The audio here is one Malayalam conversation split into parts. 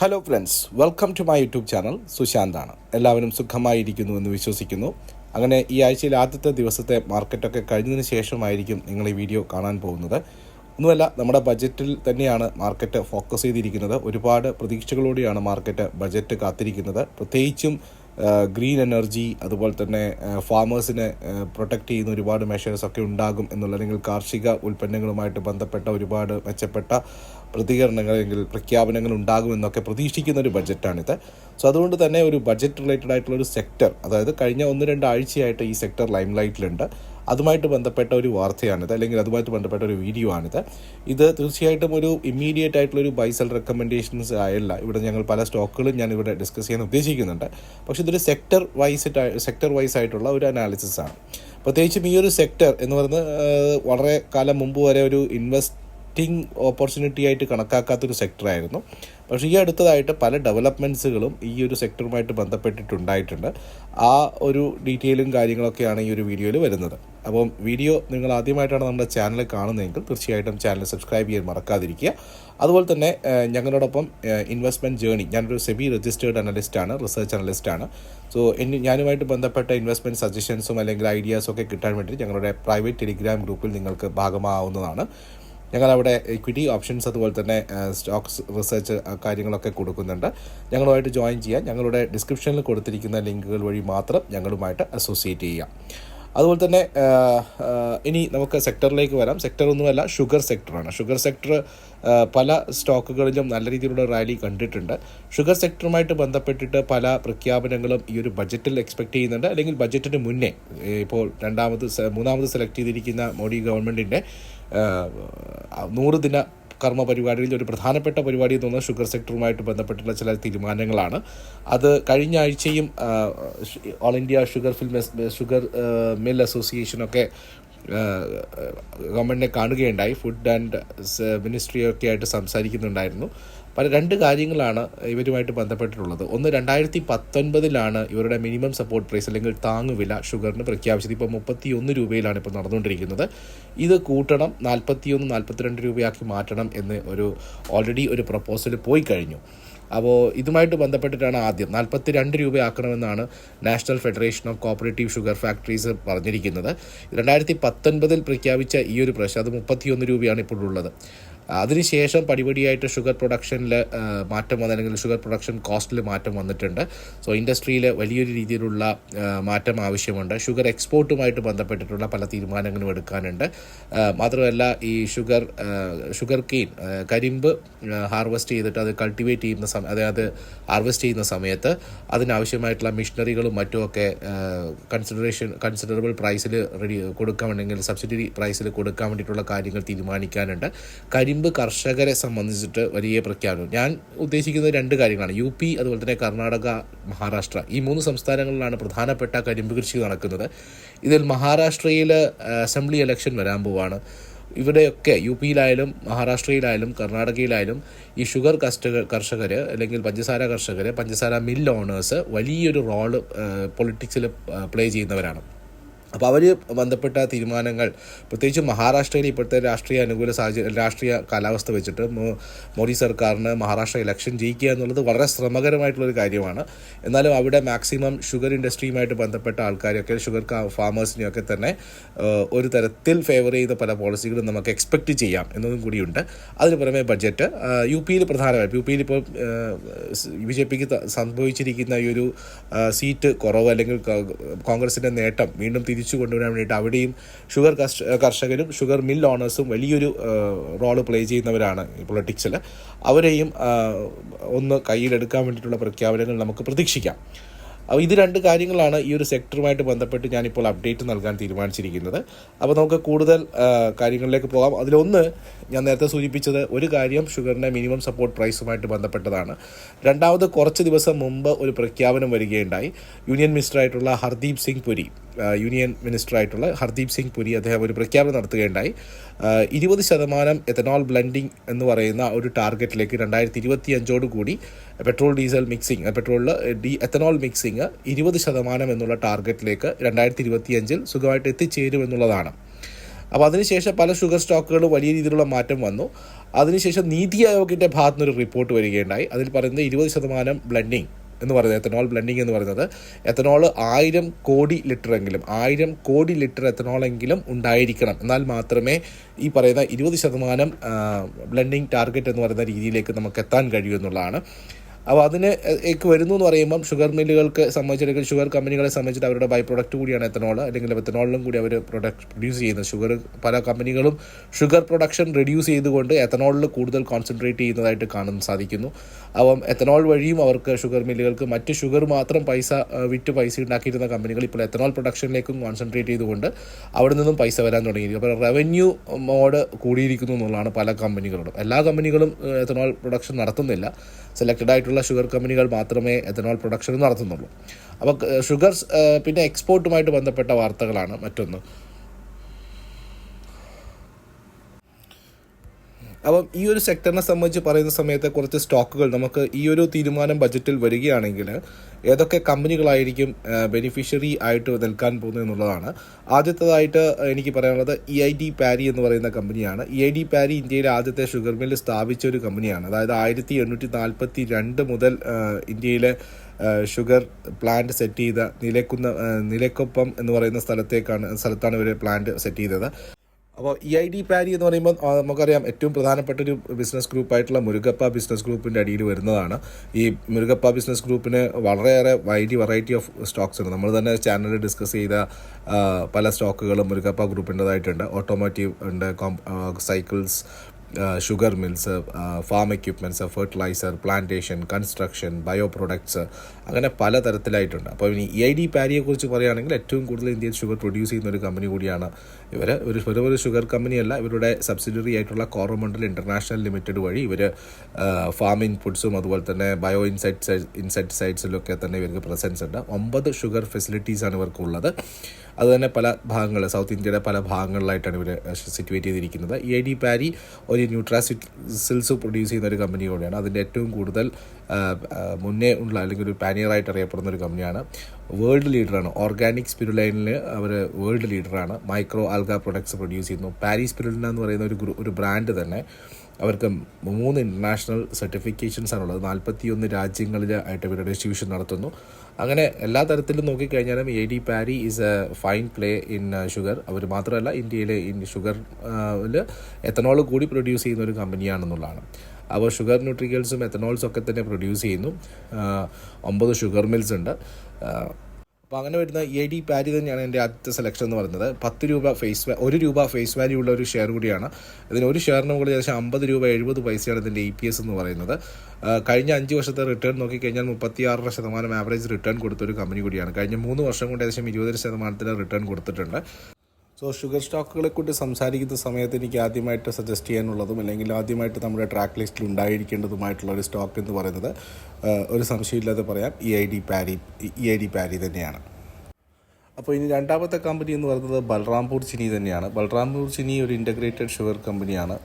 Hello friends welcome to my YouTube channel സുശാന്താണ്. എല്ലാവരും സുഖമായിരിക്കുന്നു എന്ന് വിശ്വസിക്കുന്നു. അങ്ങനെ ഈ ആഴ്ചയിൽ ആദ്യത്തെ ദിവസത്തെ മാർക്കറ്റൊക്കെ കഴിഞ്ഞതിന് ശേഷമായിരിക്കും നിങ്ങൾ ഈ വീഡിയോ കാണാൻ പോകുന്നത്. ഒന്നുമല്ല നമ്മുടെ ബജറ്റിൽ തന്നെയാണ് മാർക്കറ്റ് ഫോക്കസ് ചെയ്തിരിക്കുന്നത്. ഒരുപാട് പ്രതീക്ഷകളോടെയാണ് മാർക്കറ്റ് ബജറ്റ് കാത്തിരിക്കുന്നത്. പ്രത്യേകിച്ചും ഗ്രീൻ എനർജി അതുപോലെ തന്നെ ഫാമേഴ്സിനെ പ്രൊട്ടക്റ്റ് ചെയ്യുന്ന ഒരുപാട് മെഷേഴ്സ് ഒക്കെ ഉണ്ടാകും എന്നുള്ള അല്ലെങ്കിൽ കാർഷിക ഉൽപ്പന്നങ്ങളുമായിട്ട് ബന്ധപ്പെട്ട ഒരുപാട് മെച്ചപ്പെട്ട പ്രതികരണങ്ങൾ അല്ലെങ്കിൽ പ്രഖ്യാപനങ്ങൾ ഉണ്ടാകുമെന്നൊക്കെ പ്രതീക്ഷിക്കുന്ന ഒരു ബജറ്റാണിത് സോ അതുകൊണ്ട് തന്നെ ഒരു ബഡ്ജറ്റ് റിലേറ്റഡ് ആയിട്ടുള്ള ഒരു സെക്ടർ അതായത് കഴിഞ്ഞ ഒന്ന് രണ്ട് ആഴ്ചയായിട്ട് ഈ സെക്ടർ ലൈം ലൈറ്റിലുണ്ട് അതുമായിട്ട് ബന്ധപ്പെട്ട ഒരു വാർത്തയാണിത് അല്ലെങ്കിൽ അതുമായിട്ട് ബന്ധപ്പെട്ട ഒരു വീഡിയോ ആണിത്. ഇത് തീർച്ചയായിട്ടും ഒരു ഇമ്മീഡിയറ്റ് ആയിട്ടുള്ള ഒരു ബൈസൽ റെക്കമെൻഡേഷൻസ് ആയല്ല. ഇവിടെ ഞങ്ങൾ പല സ്റ്റോക്കുകളും ഞാൻ ഇവിടെ ഡിസ്കസ് ചെയ്യാൻ ഉദ്ദേശിക്കുന്നുണ്ട്. പക്ഷെ ഇതൊരു സെക്ടർ വൈസ് സെക്ടർ വൈസ് ആയിട്ടുള്ള ഒരു അനാലിസിസ് ആണ്. പ്രത്യേകിച്ചും ഈ ഒരു സെക്ടർ എന്ന് പറയുന്നത് വളരെ കാലം മുമ്പ് വരെ ഒരു ഇൻവെസ്റ്റിംഗ് ഓപ്പർച്യൂണിറ്റി ആയിട്ട് കണക്കാക്കാത്തൊരു സെക്ടറായിരുന്നു പക്ഷേ ഈ അടുത്തതായിട്ട് പല ഡെവലപ്മെന്റ്സുകളും ഈ ഒരു സെക്ടറുമായിട്ട് ബന്ധപ്പെട്ടിട്ടുണ്ടായിട്ടുണ്ട്. ആ ഒരു ഡീറ്റെയിലും കാര്യങ്ങളൊക്കെയാണ് ഈ ഒരു വീഡിയോയിൽ വരുന്നത്. അപ്പം വീഡിയോ നിങ്ങൾ ആദ്യമായിട്ടാണ് നമ്മുടെ ചാനൽ കാണുന്നതെങ്കിൽ തീർച്ചയായിട്ടും ചാനൽ സബ്സ്ക്രൈബ് ചെയ്യാൻ മറക്കാതിരിക്കുക. അതുപോലെ തന്നെ ഞങ്ങളോടൊപ്പം ഇൻവെസ്റ്റ്മെന്റ് ജേണി ഞാനൊരു സെബി രജിസ്റ്റേർഡ് അനലിസ്റ്റാണ് റിസർച്ച് അനലിസ്റ്റാണ് സോ എന്നെ ഞാനുമായിട്ട് ബന്ധപ്പെട്ട ഇൻവെസ്റ്റ്മെന്റ് സജഷൻസും അല്ലെങ്കിൽ ഐഡിയാസും ഒക്കെ കിട്ടാൻ വേണ്ടി ഞങ്ങളുടെ പ്രൈവറ്റ് ടെലിഗ്രാം ഗ്രൂപ്പിൽ നിങ്ങൾക്ക് ഭാഗമാവുന്നതാണ്. ഞങ്ങളവിടെ ഇക്വിറ്റി ഓപ്ഷൻസ് അതുപോലെ തന്നെ സ്റ്റോക്സ് റിസർച്ച് കാര്യങ്ങളൊക്കെ കൊടുക്കുന്നുണ്ട്. ഞങ്ങളുമായിട്ട് ജോയിൻ ചെയ്യാൻ ഞങ്ങളുടെ ഡിസ്ക്രിപ്ഷനിൽ കൊടുത്തിരിക്കുന്ന ലിങ്കുകൾ വഴി മാത്രം ഞങ്ങളുമായിട്ട് അസോസിയേറ്റ് ചെയ്യാം. അതുപോലെ തന്നെ ഇനി നമുക്ക് സെക്ടറിലേക്ക് വരാം. സെക്ടർ ഒന്നുമല്ല ഷുഗർ സെക്ടറാണ് ഷുഗർ സെക്ടർ പല സ്റ്റോക്കുകളിലും നല്ല രീതിയിലുള്ള റാലി കണ്ടിട്ടുണ്ട്. ഷുഗർ സെക്ടറുമായിട്ട് ബന്ധപ്പെട്ടിട്ട് പല പ്രഖ്യാപനങ്ങളും ഈ ഒരു ബജറ്റിൽ എക്സ്പെക്ട് ചെയ്യുന്നുണ്ട്. അല്ലെങ്കിൽ ബജറ്റിന് മുന്നേ ഇപ്പോൾ രണ്ടാമത് മൂന്നാമത് സെലക്ട് ചെയ്തിരിക്കുന്ന മോഡി ഗവൺമെന്റിന്റെ നൂറ് ദിന കർമ്മ പരിപാടിയിൽ ഒരു പ്രധാനപ്പെട്ട പരിപാടി എന്ന് തോന്നുന്നത് ഷുഗർ സെക്ടറുമായിട്ട് ബന്ധപ്പെട്ടുള്ള ചില തീരുമാനങ്ങളാണ്. അത് കഴിഞ്ഞ ആഴ്ചയും all India sugar film sugar mill അസോസിയേഷനൊക്കെ ഗവൺമെന്റിനെ കാണുകയുണ്ടായി. ഫുഡ് ആൻഡ് മിനിസ്ട്രിയൊക്കെ ആയിട്ട് സംസാരിക്കുന്നുണ്ടായിരുന്നു. പല രണ്ട് കാര്യങ്ങളാണ് ഇവരുമായിട്ട് ബന്ധപ്പെട്ടിട്ടുള്ളത്. ഒന്ന് രണ്ടായിരത്തി പത്തൊൻപതിലാണ് ഇവരുടെ മിനിമം സപ്പോർട്ട് പ്രൈസ് അല്ലെങ്കിൽ താങ്ങുവില ഷുഗറിന് പ്രഖ്യാപിച്ചത്. ഇപ്പോൾ മുപ്പത്തി ഒന്ന് രൂപയിലാണ് ഇപ്പോൾ നടന്നുകൊണ്ടിരിക്കുന്നത്. ഇത് കൂട്ടണം നാൽപ്പത്തിയൊന്ന് നാൽപ്പത്തിരണ്ട് രൂപയാക്കി മാറ്റണം എന്ന് ഒരു ഓൾറെഡി ഒരു പ്രപ്പോസൽ പോയി കഴിഞ്ഞു. അപ്പോൾ ഇതുമായിട്ട് ബന്ധപ്പെട്ടിട്ടാണ് ആദ്യം. നാൽപ്പത്തി രണ്ട് രൂപയാക്കണമെന്നാണ് national federation of cooperative sugar factories പറഞ്ഞിരിക്കുന്നത്. രണ്ടായിരത്തി പത്തൊൻപതിൽ പ്രഖ്യാപിച്ച ഈ ഒരു പ്രശ്നം അത് മുപ്പത്തിയൊന്ന് രൂപയാണ് ഇപ്പോഴുള്ളത്. അതിനുശേഷം പടിപടിയായിട്ട് ഷുഗർ പ്രൊഡക്ഷനിൽ മാറ്റം വന്ന അല്ലെങ്കിൽ ഷുഗർ പ്രൊഡക്ഷൻ കോസ്റ്റിൽ മാറ്റം വന്നിട്ടുണ്ട്. സോ ഇൻഡസ്ട്രിയിൽ വലിയൊരു രീതിയിലുള്ള മാറ്റം ആവശ്യമുണ്ട്. ഷുഗർ എക്സ്പോർട്ടുമായിട്ട് ബന്ധപ്പെട്ടിട്ടുള്ള പല തീരുമാനങ്ങളും എടുക്കാനുണ്ട്. മാത്രമല്ല ഈ ഷുഗർ ഷുഗർ കെയിൻ കരിമ്പ് ഹാർവെസ്റ്റ് ചെയ്തിട്ട് അത് കൾട്ടിവേറ്റ് ചെയ്യുന്ന സമയം അതായത് ഹാർവെസ്റ്റ് ചെയ്യുന്ന സമയത്ത് അതിനാവശ്യമായിട്ടുള്ള മിഷനറികളും മറ്റുമൊക്കെ കൺസിഡറേഷൻ കൺസിഡറബിൾ പ്രൈസിൽ റെഡി കൊടുക്കാൻ അല്ലെങ്കിൽ സബ്സിഡി പ്രൈസിൽ കൊടുക്കാൻ വേണ്ടിയിട്ടുള്ള കാര്യങ്ങൾ തീരുമാനിക്കാനുണ്ട്. കരിമ്പ് കർഷകരെ സംബന്ധിച്ചിട്ട് വലിയ പ്രഖ്യാപനം. ഞാൻ ഉദ്ദേശിക്കുന്നത് രണ്ട് കാര്യങ്ങളാണ്. യു പി അതുപോലെ തന്നെ കർണാടക മഹാരാഷ്ട്ര. ഈ മൂന്ന് സംസ്ഥാനങ്ങളിലാണ് പ്രധാനപ്പെട്ട കരിമ്പ് കൃഷി നടക്കുന്നത്. ഇതിൽ മഹാരാഷ്ട്രയിൽ അസംബ്ലി ഇലക്ഷൻ വരാൻ പോവാണ്. ഇവിടെയൊക്കെ യു പിയിലായാലും മഹാരാഷ്ട്രയിലായാലും കർണാടകയിലായാലും ഈ ഷുഗർ കസ്റ്റ കർഷകർ അല്ലെങ്കിൽ പഞ്ചസാര കർഷകർ പഞ്ചസാര മിൽ ഓണേഴ്സ് വലിയൊരു റോൾ പൊളിറ്റിക്സിൽ പ്ലേ ചെയ്യുന്നവരാണ്. അപ്പോൾ അവർ ബന്ധപ്പെട്ട തീരുമാനങ്ങൾ പ്രത്യേകിച്ച് മഹാരാഷ്ട്രയിൽ ഇപ്പോഴത്തെ രാഷ്ട്രീയ അനുകൂല സാഹചര്യം രാഷ്ട്രീയ കാലാവസ്ഥ വെച്ചിട്ട് മോദി സർക്കാരിന് മഹാരാഷ്ട്ര ഇലക്ഷൻ ജയിക്കുക എന്നുള്ളത് വളരെ ശ്രമകരമായിട്ടുള്ളൊരു കാര്യമാണ്. എന്നാലും അവിടെ മാക്സിമം ഷുഗർ ഇൻഡസ്ട്രിയുമായിട്ട് ബന്ധപ്പെട്ട ആൾക്കാരെയൊക്കെ ഷുഗർ ഫാമേഴ്സിനെയൊക്കെ തന്നെ ഒരു തരത്തിൽ ഫേവർ ചെയ്ത പല പോളിസികളും നമുക്ക് എക്സ്പെക്റ്റ് ചെയ്യാം എന്നതും കൂടിയുണ്ട്. അതിന് പുറമെ ബഡ്ജറ്റ് യു പിയിൽ പ്രധാനമായിട്ട് യു പിയിൽ ഇപ്പോൾ ബി ജെ പിക്ക് സംഭവിച്ചിരിക്കുന്ന ഈ ഒരു സീറ്റ് കുറവ് അല്ലെങ്കിൽ കോൺഗ്രസിന്റെ നേട്ടം വീണ്ടും തിരിച്ചു കൊണ്ടുവരാൻ വേണ്ടിയിട്ട് അവിടെയും ഷുഗർ കർഷകരും ഷുഗർ മിൽ ഓണേഴ്സും വലിയൊരു റോൾ പ്ലേ ചെയ്യുന്നവരാണ് പൊളിറ്റിക്സിൽ അവരെയും ഒന്ന് കയ്യിലെടുക്കാൻ വേണ്ടിയിട്ടുള്ള പ്രഖ്യാപനങ്ങൾ നമുക്ക് പ്രതീക്ഷിക്കാം. അപ്പോൾ ഇത് രണ്ട് കാര്യങ്ങളാണ് ഈ ഒരു സെക്ടറുമായിട്ട് ബന്ധപ്പെട്ട് ഞാനിപ്പോൾ അപ്ഡേറ്റ് നൽകാൻ തീരുമാനിച്ചിരിക്കുന്നത്. അപ്പോൾ നമുക്ക് കൂടുതൽ കാര്യങ്ങളിലേക്ക് പോകാം. അതിലൊന്ന് ഞാൻ നേരത്തെ സൂചിപ്പിച്ചത് ഒരു കാര്യം ഷുഗറിന്റെ മിനിമം സപ്പോർട്ട് പ്രൈസുമായിട്ട് ബന്ധപ്പെട്ടതാണ്. രണ്ടാമത് കുറച്ച് ദിവസം മുമ്പ് ഒരു പ്രഖ്യാപനം വരികയുണ്ടായി. യൂണിയൻ മിനിസ്റ്ററായിട്ടുള്ള ഹർദീപ് സിംഗ് പുരി. യൂണിയൻ മിനിസ്റ്റർ ആയിട്ടുള്ള ഹർദീപ് സിംഗ് പുരി അദ്ദേഹം ഒരു പ്രഖ്യാപനം നടത്തുകയുണ്ടായി. ഇരുപത് ശതമാനം എഥനോൾ ബ്ലെൻഡിങ് എന്ന് പറയുന്ന ഒരു ടാർഗറ്റിലേക്ക് രണ്ടായിരത്തി ഇരുപത്തി അഞ്ചോട് കൂടി പെട്രോൾ ഡീസൽ മിക്സിംഗ് പെട്രോളിൽ ഡി എഥനോൾ മിക്സിംഗ് ഇരുപത് ശതമാനം എന്നുള്ള ടാർഗറ്റിലേക്ക് രണ്ടായിരത്തി ഇരുപത്തി അഞ്ചിൽ സുഖമായിട്ട് എത്തിച്ചേരും എന്നുള്ളതാണ്. അപ്പോൾ അതിനുശേഷം പല ഷുഗർ സ്റ്റോക്കുകളും വലിയ രീതിയിലുള്ള മാറ്റം വന്നു. അതിനുശേഷം നീതി ആയോഗിന്റെ ഭാഗത്തുനിന്നൊരു റിപ്പോർട്ട് വരികയുണ്ടായി. അതിൽ പറയുന്നത് ഇരുപത് ശതമാനം ബ്ലെൻഡിങ് എന്ന് പറയുന്നത് എത്തനോൾ ബ്ലെൻഡിങ് എന്ന് പറയുന്നത് എത്തനോൾ ആയിരം കോടി ലിറ്റർ എങ്കിലും ആയിരം കോടി ലിറ്റർ എത്തനോളെങ്കിലും ഉണ്ടായിരിക്കണം. എന്നാൽ മാത്രമേ ഈ പറയുന്ന ഇരുപത് ശതമാനം ബ്ലെൻഡിങ് ടാർഗറ്റ് എന്ന് പറയുന്ന രീതിയിലേക്ക് നമുക്ക് എത്താൻ കഴിയൂ എന്നുള്ളതാണ്. അപ്പോൾ അതിനേക്ക് വരുന്നു എന്ന് പറയുമ്പം ഷുഗർ മില്ലുകൾക്ക് സംബന്ധിച്ചിടത്തോളം ഷുഗർ കമ്പനികളെ സംബന്ധിച്ചിട്ട് അവരുടെ ബൈ പ്രൊഡക്റ്റ് കൂടിയാണ് എത്തനോൾ അല്ലെങ്കിൽ എത്തനോളിലും കൂടി അവർ പ്രൊഡക്റ്റ് പ്രൊഡ്യൂസ് ചെയ്യുന്നത് ഷുഗർ പല കമ്പനികളും ഷുഗർ പ്രൊഡക്ഷൻ റെഡ്യൂസ് ചെയ്തുകൊണ്ട് എത്തനോളിൽ കൂടുതൽ കോൺസെൻട്രേറ്റ് ചെയ്യുന്നതായിട്ട് കാണാൻ സാധിക്കുന്നു. അപ്പം എത്തനോൾ വഴിയും അവർക്ക് ഷുഗർ മില്ലുകൾക്ക് മറ്റ് ഷുഗർ മാത്രം പൈസ വിറ്റ് പൈസ ഉണ്ടാക്കിയിരുന്ന കമ്പനികൾ ഇപ്പോൾ എത്തനോൾ പ്രൊഡക്ഷനിലേക്കും കോൺസെൻട്രേറ്റ് ചെയ്തുകൊണ്ട് അവിടെ നിന്നും പൈസ വരാൻ തുടങ്ങിയിരിക്കും അപ്പോൾ റവന്യൂ മോഡ് കൂടിയിരിക്കുന്നു എന്നുള്ളതാണ് പല കമ്പനികളോടും. എല്ലാ കമ്പനികളും എത്തനോൾ പ്രൊഡക്ഷൻ നടത്തുന്നില്ല. സെലക്റ്റഡ് ആയിട്ടുള്ള ഷുഗർ കമ്പനികൾ മാത്രമേ എത്തനോൾ പ്രൊഡക്ഷൻ നടത്തുന്നുള്ളൂ. അപ്പോൾ ഷുഗർ പിന്നെ എക്സ്പോർട്ടുമായിട്ട് ബന്ധപ്പെട്ട വാർത്തകളാണ് മറ്റൊന്ന്. അപ്പം ഈ ഒരു സെക്ടറിനെ സംബന്ധിച്ച് പറയുന്ന സമയത്ത് കുറച്ച് സ്റ്റോക്കുകൾ നമുക്ക് ഈ ഒരു തീരുമാനം ബജറ്റിൽ വരികയാണെങ്കിൽ ഏതൊക്കെ കമ്പനികളായിരിക്കും ബെനിഫിഷ്യറി ആയിട്ട് നിൽക്കാൻ പോകുന്നത് എന്നുള്ളതാണ്. ആദ്യത്തേതായിട്ട് എനിക്ക് പറയാനുള്ളത് ഇ ഐ ഡി പാരി എന്ന് പറയുന്ന കമ്പനിയാണ്. ഇ ഐ ഡി പാരി ഇന്ത്യയിലെ ആദ്യത്തെ ഷുഗർ മില്ല് സ്ഥാപിച്ച ഒരു കമ്പനിയാണ്. അതായത് ആയിരത്തി എണ്ണൂറ്റി നാൽപ്പത്തി രണ്ട് മുതൽ ഇന്ത്യയിലെ ഷുഗർ പ്ലാന്റ് സെറ്റ് ചെയ്ത നിലക്കുന്ന നിലക്കൊപ്പം എന്ന് പറയുന്ന സ്ഥലത്തേക്കാണ് സ്ഥലത്താണ് ഇവർ പ്ലാന്റ് സെറ്റ് ചെയ്തത്. അപ്പോൾ ഇ ഐ ഡി പാരി എന്ന് പറയുമ്പോൾ നമുക്കറിയാം ഏറ്റവും പ്രധാനപ്പെട്ട ഒരു ബിസിനസ് ഗ്രൂപ്പായിട്ടുള്ള മുരുകപ്പ ബിസിനസ് ഗ്രൂപ്പിന്റെ അടിയിൽ വരുന്നതാണ്. ഈ മുരുകപ്പ ബിസിനസ് ഗ്രൂപ്പിന് വളരെയേറെ വൈഡി വെറൈറ്റി ഓഫ് സ്റ്റോക്സ് ഉണ്ട്. നമ്മൾ തന്നെ ചാനലിൽ ഡിസ്കസ് ചെയ്ത പല സ്റ്റോക്കുകളും മുരുകപ്പ ഗ്രൂപ്പിന്റെതായിട്ടുണ്ട് ഓട്ടോമോട്ടീവ് ഉണ്ട് com cycles sugar mills farm equipments fertiliser plantation construction bio products അങ്ങനെ പലതരത്തിലായിട്ടുണ്ട്. അപ്പോൾ ഇനി ഇ ഐ ഡി പാരിയെക്കുറിച്ച് പറയുകയാണെങ്കിൽ ഏറ്റവും കൂടുതൽ ഇന്ത്യയിൽ ഷുഗർ പ്രൊഡ്യൂസ് ചെയ്യുന്ന ഒരു കമ്പനി കൂടിയാണ് ഇവർ ഒരു വെറും ഒരു ഷുഗർ കമ്പനിയല്ല ഇവരുടെ സബ്സിഡറി ആയിട്ടുള്ള കോറമണ്ടൽ ഇന്റർനാഷണൽ ലിമിറ്റഡ് വഴി ഇവർ ഫാം ഇൻപുട്സും അതുപോലെ തന്നെ ബയോ ഇൻസെറ്റ് ഇൻസെക്ടിസൈഡ്സിലൊക്കെ തന്നെ ഇവർക്ക് പ്രസൻസ് ഉണ്ട്. ഒമ്പത് ഷുഗർ ഫെസിലിറ്റീസാണ് ഇവർക്കുള്ളത്. അത് തന്നെ പല ഭാഗങ്ങൾ സൗത്ത് ഇന്ത്യയുടെ പല ഭാഗങ്ങളിലായിട്ടാണ് ഇവർ സിറ്റുവേറ്റ് ചെയ്തിരിക്കുന്നത്. ഇ ഐ ഡി പാരി ഒരു ന്യൂട്രാസിൽസ് പ്രൊഡ്യൂസ് ചെയ്യുന്ന ഒരു കമ്പനി കൂടിയാണ്. അതിന്റെ ഏറ്റവും കൂടുതൽ മുന്നേ ഉള്ള അല്ലെങ്കിൽ ഒരു പാനിയറായിട്ട് അറിയപ്പെടുന്ന ഒരു കമ്പനിയാണ്. വേൾഡ് ലീഡറാണ്. ഓർഗാനിക് സ്പിരുലൈനിൽ അവർ വേൾഡ് ലീഡറാണ്. മൈക്രോ ആൽഗ പ്രൊഡക്ട്സ് പ്രൊഡ്യൂസ് ചെയ്യുന്നു. പാരി സ്പിരുലിന എന്ന് പറയുന്ന ഒരു ഒരു ബ്രാൻഡ് തന്നെ അവർക്ക് മൂന്ന് ഇന്റർനാഷണൽ സർട്ടിഫിക്കേഷൻസ് ആണുള്ളത് നാൽപ്പത്തിയൊന്ന് രാജ്യങ്ങളിൽ ആയിട്ട് ഇവരുടെ ഡിസ്ട്രിബ്യൂഷൻ നടത്തുന്നു. അങ്ങനെ എല്ലാ തരത്തിലും നോക്കിക്കഴിഞ്ഞാലും E D Parry is a fine play in sugar അവർ മാത്രമല്ല ഇന്ത്യയിലെ ഇൻ ഷുഗറിൽ എത്തനോൾ കൂടി പ്രൊഡ്യൂസ് ചെയ്യുന്ന ഒരു കമ്പനിയാണെന്നുള്ളതാണ്. അപ്പോൾ ഷുഗർ ന്യൂട്രിക്കൽസും എത്തനോൾസും ഒക്കെ തന്നെ പ്രൊഡ്യൂസ് ചെയ്യുന്നു. ഒമ്പത് ഷുഗർ മിൽസ് ഉണ്ട്. ആ, അപ്പോൾ അങ്ങനെ വരുന്ന എ ഡി പാരി തന്നെയാണ് എന്റെ ആദ്യത്തെ സെലക്ഷൻ എന്ന് പറയുന്നത്. പത്ത് രൂപ ഫേസ് ഒരു രൂപ ഫേസ് വാല്യൂ ഉള്ള ഒരു ഷെയർ കൂടിയാണ്. ഇതിന് ഒരു ഷെയറിന് മുകളിൽ ഏകദേശം അമ്പത് രൂപ എഴുപത് പൈസയാണ് ഇതിന്റെ ഇ പി എസ് എന്ന് പറയുന്നത്. കഴിഞ്ഞ അഞ്ച് വർഷത്തെ റിട്ടേൺ നോക്കിക്കഴിഞ്ഞാൽ മുപ്പത്തി ആറര ശതമാനം ആവറേജ് റിട്ടേൺ കൊടുത്തൊരു കമ്പനി കൂടിയാണ്. കഴിഞ്ഞ മൂന്ന് വർഷം കൊണ്ട് ഏകദേശം ഇരുപത് ശതമാനത്തിന് റിട്ടേൺ കൊടുത്തിട്ടുണ്ട്. സോ ഷുഗർ സ്റ്റോക്കുകളെ കുറിച്ച് സംസാരിക്കുന്ന സമയത്ത് എനിക്ക് ആദ്യമായിട്ട് സജസ്റ്റ് ചെയ്യാനുള്ളതും അല്ലെങ്കിൽ ആദ്യമായിട്ട് നമ്മുടെ ട്രാക്ക് ലിസ്റ്റിൽ ഉണ്ടായിരിക്കേണ്ടതുമായിട്ടുള്ള ഒരു സ്റ്റോക്ക് എന്ന് പറയുന്നത് ഒരു സംശയമില്ലാതെ പറയാം. E I D Parry E I D Parry തന്നെയാണ്. അപ്പോൾ ഇനി രണ്ടാമത്തെ കമ്പനി എന്ന് പറയുന്നത് ബൽറാംപൂർ ചിനി തന്നെയാണ്. ബൽറാംപൂർ ചിനി ഒരു ഇന്റഗ്രേറ്റഡ് ഷുഗർ കമ്പനിയാണ്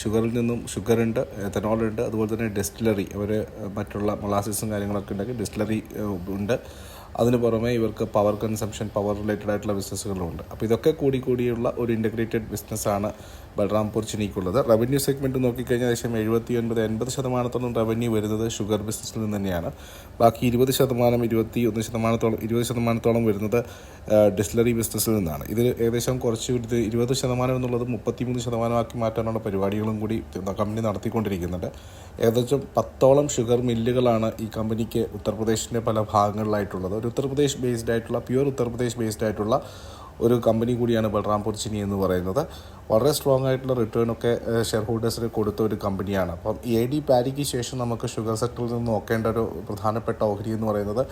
ഷുഗറിൽ നിന്നും ഷുഗർ ഉണ്ട് എത്തനോൾ ഉണ്ട് അതുപോലെ തന്നെ ഡിസ്റ്റിലറി അവർ മറ്റുള്ള മൊളാസിസും കാര്യങ്ങളൊക്കെ ഉണ്ടെങ്കിൽ ഡിസ്റ്റിലറി ഉണ്ട്. അതിന് പുറമെ ഇവർക്ക് പവർ കൺസംഷൻ പവർ റിലേറ്റഡ് ആയിട്ടുള്ള ബിസിനസ്സുകളുണ്ട് അപ്പോൾ ഇതൊക്കെ കൂടി കൂടിയുള്ള ഒരു ഇന്റഗ്രേറ്റഡ് ബിസിനസ്സാണ് ബൽറാംപൂർ ചിനിക്കുള്ളത്. റവന്യൂ സെഗ്മെന്റ് നോക്കിക്കഴിഞ്ഞാൽ ഏകദേശം എഴുപത്തി ഒൻപത് എൺപത് ശതമാനത്തോളം റവന്യൂ വരുന്നത് ഷുഗർ ബിസിനസ്സിൽ നിന്ന് തന്നെയാണ് ബാക്കി ഇരുപത് ശതമാനം ഇരുപത്തി ഒന്ന് ശതമാനത്തോളം ഇരുപത് ശതമാനത്തോളം വരുന്നത് ഡിസ്റ്റിലറി ബിസിനസ്സിൽ നിന്നാണ്. ഇതിൽ ഏകദേശം കുറച്ച് ഇത് ഇരുപത് ശതമാനം എന്നുള്ളത് മുപ്പത്തിമൂന്ന് ശതമാനമാക്കി മാറ്റാനുള്ള പരിപാടികളും കൂടി കമ്പനി നടത്തിക്കൊണ്ടിരിക്കുന്നുണ്ട്. ഏകദേശം പത്തോളം ഷുഗർ മില്ലുകളാണ് ഈ കമ്പനിക്ക് ഉത്തർപ്രദേശിന്റെ പല ഭാഗങ്ങളിലായിട്ടുള്ളത്. ഒരു ഉത്തർപ്രദേശ് ബേസ്ഡ് ആയിട്ടുള്ള പ്യുവർ ഉത്തർപ്രദേശ് ബേസ്ഡ് ആയിട്ടുള്ള ഒരു കമ്പനി കൂടിയാണ് ബൽറാംപൂർ ചിനി എന്ന് പറയുന്നത്. വളരെ സ്ട്രോങ് ആയിട്ടുള്ള റിട്ടേൺ ഒക്കെ ഷെയർ ഹോൾഡേഴ്സിന് കൊടുത്ത ഒരു കമ്പനിയാണ് അപ്പം എ ഡി പാരിക്ക് ശേഷം നമുക്ക് ഷുഗർ സെക്ടറിൽ നിന്ന് നോക്കേണ്ട ഒരു പ്രധാനപ്പെട്ട ഓഹരി എന്ന് പറയുന്നത്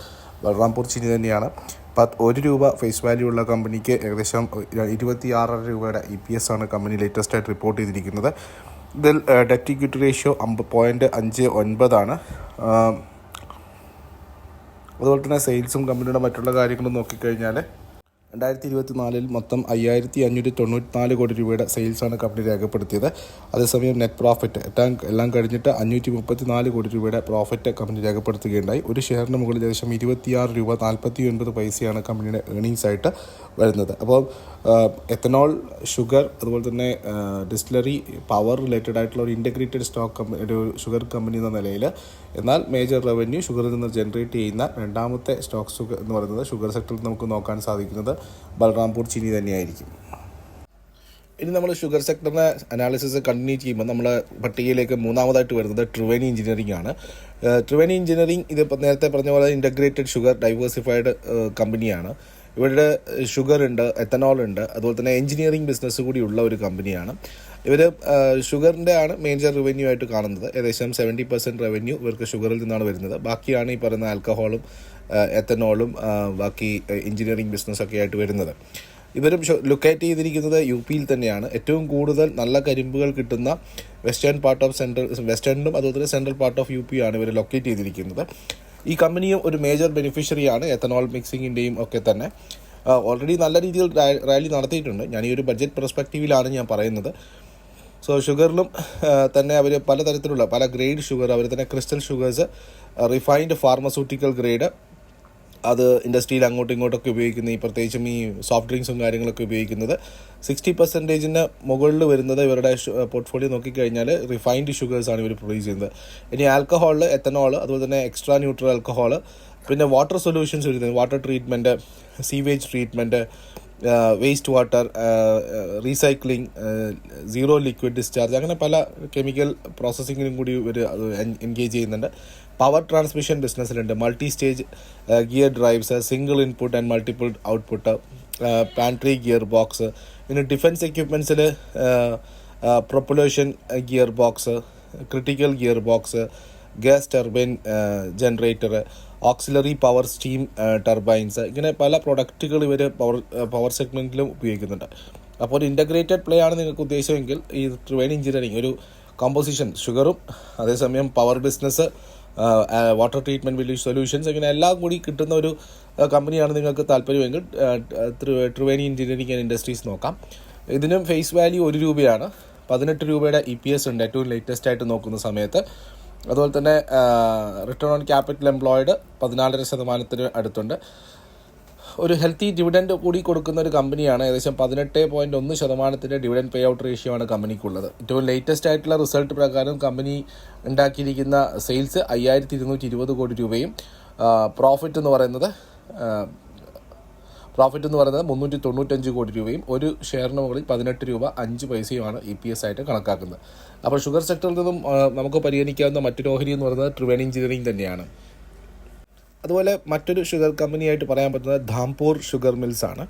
ബൽറാംപൂർ ചിനി തന്നെയാണ്. പത്ത് ഒരു രൂപ ഫേസ് വാല്യൂ ഉള്ള കമ്പനിക്ക് ഏകദേശം ഇരുപത്തി ആറര രൂപയുടെ ഇ പി എസ് ആണ് കമ്പനി ലേറ്റസ്റ്റ് ആയിട്ട് റിപ്പോർട്ട് ചെയ്തിരിക്കുന്നത്. ഇതിൽ ഡെറ്റ് ഇക്വിറ്റി റേഷ്യോ അമ്പ പോയിന്റ് അഞ്ച് ഒൻപതാണ്. അതുപോലെ തന്നെ സെയിൽസും കമ്പനിയുടെ മറ്റുള്ള കാര്യങ്ങളും നോക്കിക്കഴിഞ്ഞാൽ രണ്ടായിരത്തി ഇരുപത്തി നാലിൽ മൊത്തം അയ്യായിരത്തി അഞ്ഞൂറ്റി തൊണ്ണൂറ്റിനാല് കോടി രൂപയുടെ സെയിൽസാണ് കമ്പനി രേഖപ്പെടുത്തിയത്. അതേസമയം നെറ്റ് പ്രോഫിറ്റ് എട്ടാം എല്ലാം കഴിഞ്ഞിട്ട് അഞ്ഞൂറ്റി മുപ്പത്തി നാല് കോടി രൂപയുടെ പ്രോഫിറ്റ് കമ്പനി രേഖപ്പെടുത്തുകയുണ്ടായി. ഒരു ഷെയറിന് മുകളിൽ ഏകദേശം ഇരുപത്തിയാറ് രൂപ നാൽപ്പത്തി ഒൻപത് പൈസയാണ് കമ്പനിയുടെ ഏണിങ്സ് ആയിട്ട് വരുന്നത്. അപ്പോൾ എത്തനോൾ ഷുഗർ അതുപോലെ തന്നെ ഡിസ്റ്റിലറി പവർ റിലേറ്റഡ് ആയിട്ടുള്ള ഒരു ഇന്റഗ്രേറ്റഡ് സ്റ്റോക്ക് കമ്പനി ഒരു ഷുഗർ കമ്പനി എന്ന നിലയിൽ എന്നാൽ മേജർ റവന്യൂ ഷുഗറിൽ നിന്ന് ജനറേറ്റ് ചെയ്യുന്ന രണ്ടാമത്തെ സ്റ്റോക്ക് ഷുഗർ എന്ന് പറയുന്നത് ഷുഗർ സെക്ടറിൽ നമുക്ക് നോക്കാൻ സാധിക്കുന്നത് ബൽറാംപൂർ ചിനി തന്നെയായിരിക്കും. ഇനി നമ്മൾ ഷുഗർ സെക്ടറിനെ അനാലിസിസ് കണ്ടിന്യൂ ചെയ്യുമ്പോൾ നമ്മൾ പട്ടികയിലേക്ക് മൂന്നാമതായിട്ട് വരുന്നത് ട്രിവേനി എഞ്ചിനീയറിംഗ് ആണ്. ട്രിവേനി എഞ്ചിനീയറിംഗ് ഇത് നേരത്തെ പറഞ്ഞ പോലെ ഇന്റഗ്രേറ്റഡ് ഷുഗർ ഡൈവേഴ്സിഫൈഡ് കമ്പനിയാണ് ഇവരുടെ ഷുഗർ ഉണ്ട് എത്തനോൾ ഉണ്ട് അതുപോലെ തന്നെ എഞ്ചിനീയറിംഗ് ബിസിനസ് കൂടി ഉള്ള ഒരു കമ്പനിയാണ്. ഇവർ ഷുഗറിന്റെ ആണ് മേജർ റവന്യൂ ആയിട്ട് കാണുന്നത്. ഏകദേശം സെവന്റി പെർസെന്റ് റവന്യൂ ഇവർക്ക് ഷുഗറിൽ നിന്നാണ് വരുന്നത്. ബാക്കിയാണ് ഈ പറയുന്ന ആൽക്കഹോളും എത്തനോളും ബാക്കി എഞ്ചിനീയറിംഗ് ബിസിനസ്സൊക്കെ ആയിട്ട് വരുന്നത്. ഇവരും ലൊക്കേറ്റ് ചെയ്തിരിക്കുന്നത് യു പിയിൽ തന്നെയാണ്. ഏറ്റവും കൂടുതൽ നല്ല കരിമ്പുകൾ കിട്ടുന്ന വെസ്റ്റേൺ പാർട്ട് ഓഫ് സെൻട്രൽ വെസ്റ്റേണിലും അതുപോലെ തന്നെ central part of U P ആണ് ഇവർ ലൊക്കേറ്റ് ചെയ്തിരിക്കുന്നത്. ഈ കമ്പനിയും ഒരു മേജർ ബെനിഫിഷ്യറിയാണ് എത്തനോൾ മിക്സിങ്ങിന്റെയും ഒക്കെ തന്നെ. ഓൾറെഡി നല്ല രീതിയിൽ റാലി നടത്തിയിട്ടുണ്ട്. ഞാൻ ഈ ഒരു ബഡ്ജറ്റ് പെർസ്പെക്റ്റീവിലാണ് ഞാൻ പറയുന്നത്. സോ ഷുഗറിലും തന്നെ അവർ പലതരത്തിലുള്ള പല ഗ്രേഡ് ഷുഗർ അവർ തന്നെ crystal sugars refined pharmaceutical grade അത് ഇൻഡസ്ട്രിയിൽ അങ്ങോട്ടും ഇങ്ങോട്ടൊക്കെ ഉപയോഗിക്കുന്ന ഈ പ്രത്യേകിച്ചും ഈ സോഫ്റ്റ് ഡ്രിങ്ക്സും കാര്യങ്ങളൊക്കെ ഉപയോഗിക്കുന്നത്. സിക്സ്റ്റി പെർസെന്റേജിന് മുകളിൽ വരുന്നത് ഇവരുടെ പോർട്ട്ഫോളിയോ നോക്കിക്കഴിഞ്ഞാൽ റിഫൈൻഡ് ഷുഗേഴ്സാണ് ഇവർ പ്രൊഡ്യൂസ് ചെയ്യുന്നത്. ഇനി ആൽക്കഹോൾ എത്തനോൾ അതുപോലെ തന്നെ എക്സ്ട്രാ ന്യൂട്രൽ ആൽക്കഹോൾ പിന്നെ വാട്ടർ സൊല്യൂഷൻസ് വരുന്നത്. Water treatment sewage treatment waste water recycling zero liquid discharge അങ്ങനെ പല കെമിക്കൽ പ്രോസസ്സിങ്ങിനും കൂടി ഇവർ എൻഗേജ് ചെയ്യുന്നുണ്ട്. Power transmission ബിസിനസ്സിലുണ്ട് multi stage gear drives single input and multiple output pantry gear box പിന്നെ defence എക്യുപ്മെൻസിൽ propulsion gear box critical gear box gas turbine generator auxiliary power steam turbines ഇങ്ങനെ പല പ്രൊഡക്റ്റുകൾ ഇവർ പവർ പവർ സെഗ്മെന്റിലും ഉപയോഗിക്കുന്നുണ്ട്. അപ്പോൾ ഒരു ഇന്റഗ്രേറ്റഡ് പ്ലേ ആണ് നിങ്ങൾക്ക് ഉദ്ദേശമെങ്കിൽ ഈ ട്രിവേൺ എഞ്ചിനീയറിംഗ് ഒരു കോമ്പോസിഷൻ ഷുഗറും അതേസമയം power business water treatment village solutions ഇങ്ങനെ എല്ലാം കൂടി കിട്ടുന്ന ഒരു കമ്പനിയാണ് നിങ്ങൾക്ക് താല്പര്യമെങ്കിൽ ത്രിവേണി എഞ്ചിനീയറിംഗ് ആൻഡ് ഇൻഡസ്ട്രീസ് നോക്കാം. ഇതിനും ഫേസ് വാല്യൂ ഒരു രൂപയാണ്. പതിനെട്ട് രൂപയുടെ ഇ പി എസ് ഉണ്ട് ഏറ്റവും ലേറ്റസ്റ്റ് ആയിട്ട് നോക്കുന്ന സമയത്ത്. അതുപോലെ തന്നെ റിട്ടേൺ ഓൺ ക്യാപിറ്റൽ എംപ്ലോയിഡ് പതിനാലര ശതമാനത്തിന് അടുത്തുണ്ട്. ഒരു ഹെൽത്തി ഡിവിഡൻഡ് കൂടി കൊടുക്കുന്ന ഒരു കമ്പനിയാണ് ഏകദേശം പതിനെട്ട് പോയിന്റ് ഒന്ന് ശതമാനത്തിന്റെ ഡിവിഡൻഡ് പേ ഔട്ട് റേഷ്യോ ആണ് കമ്പനിക്കുള്ളത്. ഏറ്റവും ലേറ്റസ്റ്റ് ആയിട്ടുള്ള റിസൾട്ട് പ്രകാരം കമ്പനി ഉണ്ടാക്കിയിരിക്കുന്ന സെയിൽസ് അയ്യായിരത്തി ഇരുന്നൂറ്റി ഇരുപത് കോടി രൂപയും പ്രോഫിറ്റ് എന്ന് പറയുന്നത് പ്രോഫിറ്റ് എന്ന് പറയുന്നത് മുന്നൂറ്റി തൊണ്ണൂറ്റഞ്ച് കോടി രൂപയും ഒരു ഷെയറിന് മുകളിൽ പതിനെട്ട് രൂപ അഞ്ച് പൈസയുമാണ് ഇ പി എസ് ആയിട്ട് കണക്കാക്കുന്നത്. അപ്പോൾ ഷുഗർ സെക്ടറിൽ നിന്നും നമുക്ക് പരിഗണിക്കാവുന്ന മറ്റൊരു ഓഹരി എന്ന് പറയുന്നത് ട്രിവേൺ എഞ്ചിനീയറിംഗ് തന്നെയാണ്. അതുപോലെ മറ്റൊരു ഷുഗർ കമ്പനിയായിട്ട് പറയാൻ പറ്റുന്നത് ധാംപൂർ ഷുഗർ മിൽസ് ആണ്.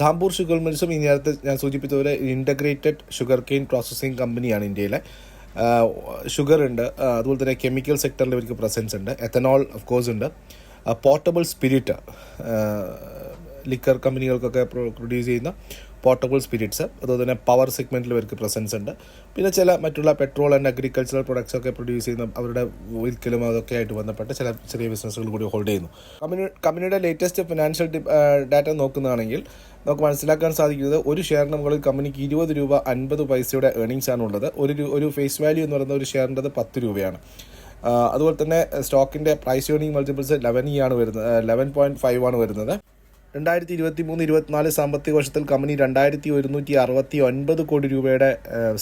ധാംപൂർ ഷുഗർ മിൽസും ഈ നേരത്തെ ഞാൻ സൂചിപ്പിച്ചതുപോലെ ഇന്റഗ്രേറ്റഡ് ഷുഗർ കെയിൻ പ്രോസസ്സിംഗ് കമ്പനിയാണ് ഇന്ത്യയിലെ. ഷുഗർ ഉണ്ട്. അതുപോലെ തന്നെ കെമിക്കൽ സെക്ടറിൽ ഇവർക്ക് പ്രസൻസ് ഉണ്ട്. എത്തനോൾ ഓഫ് കോഴ്സ് ഉണ്ട്. പോർട്ടബിൾ സ്പിരിറ്റ് ലിക്കർ കമ്പനികൾക്കൊക്കെ പ്രൊഡ്യൂസ് ചെയ്യുന്ന പോർട്ടബിൾ സ്പിരിറ്റ്സ് അതുപോലെ തന്നെ പവർ സെഗ്മെന്റിൽ ഇവർക്ക് പ്രസൻസ് ഉണ്ട്. പിന്നെ ചില മറ്റുള്ള പെട്രോൾ ആൻഡ് അഗ്രികൾച്ചറൽ പ്രൊഡക്ട്സ് ഒക്കെ പ്രൊഡ്യൂസ് ചെയ്യുന്ന അവരുടെ ഒരിക്കലും അതൊക്കെ ആയിട്ട് ബന്ധപ്പെട്ട് ചില ചെറിയ ബിസിനസ്സുകൾ കൂടി ഹോൾഡ് ചെയ്യുന്നു. കമ്പനി കമ്പനിയുടെ ലേറ്റസ്റ്റ് ഫിനാൻഷ്യൽ ഡാറ്റ നോക്കുന്നതാണെങ്കിൽ നമുക്ക് മനസ്സിലാക്കാൻ സാധിക്കുന്നത് ഒരു ഷെയറിന് മുകളിൽ കമ്പനിക്ക് ഇരുപത് രൂപ അൻപത് പൈസയുടെ ഏർണിങ്സ് ആണ് ഉള്ളത്. ഒരു ഒരു ഫേസ് വാല്യൂ എന്ന് പറയുന്ന ഒരു ഷെയറിന്റെത് പത്ത് രൂപയാണ്. അതുപോലെ തന്നെ സ്റ്റോക്കിന്റെ പ്രൈസ് ഏണിംഗ് മൾട്ടിപ്പിൾസ് ലെവൻ ആണ് വരുന്നത് ലെവൻ പോയിന്റ് ഫൈവ് ആണ് വരുന്നത്. രണ്ടായിരത്തി ഇരുപത്തി മൂന്ന് ഇരുപത്തിനാല് സാമ്പത്തിക വർഷത്തിൽ കമ്പനി രണ്ടായിരത്തി ഒരുന്നൂറ്റി അറുപത്തി ഒൻപത് കോടി രൂപയുടെ